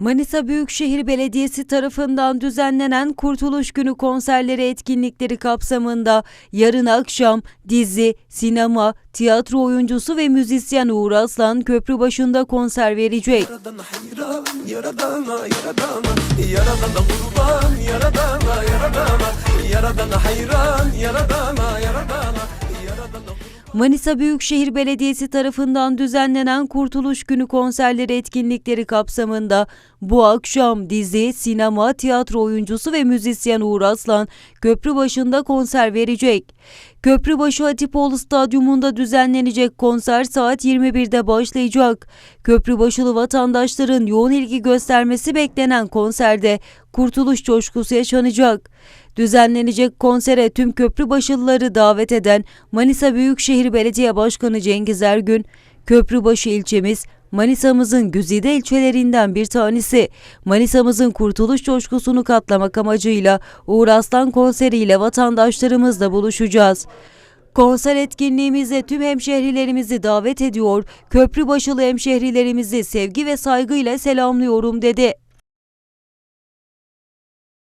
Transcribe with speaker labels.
Speaker 1: Manisa Büyükşehir Belediyesi tarafından düzenlenen Kurtuluş Günü konserleri etkinlikleri kapsamında yarın akşam dizi, sinema, tiyatro oyuncusu ve müzisyen Uğur Aslan Köprübaşı'nda konser verecek.
Speaker 2: Yaradana hayran, yaradana, yaradana Yaradana yaradana, hayran,
Speaker 1: Manisa Büyükşehir Belediyesi tarafından düzenlenen Kurtuluş Günü konserleri etkinlikleri kapsamında bu akşam dizi, sinema, tiyatro oyuncusu ve müzisyen Uğur Aslan Köprübaşı'nda konser verecek. Köprübaşı Hatipoğlu Stadyumunda düzenlenecek konser saat 21'de başlayacak. Köprübaşılı vatandaşların yoğun ilgi göstermesi beklenen konserde kurtuluş coşkusu yaşanacak. Düzenlenecek konsere tüm Köprübaşılıları davet eden Manisa Büyükşehir Belediye Başkanı Cengiz Ergün, Köprübaşı ilçemiz Manisa'mızın güzide ilçelerinden bir tanesi. Manisa'mızın kurtuluş coşkusunu katlamak amacıyla Uğur Aslan konseriyle vatandaşlarımızla buluşacağız. Konser etkinliğimize tüm hemşehrilerimizi davet ediyor, Köprübaşılı hemşehrilerimizi sevgi ve saygıyla selamlıyorum dedi.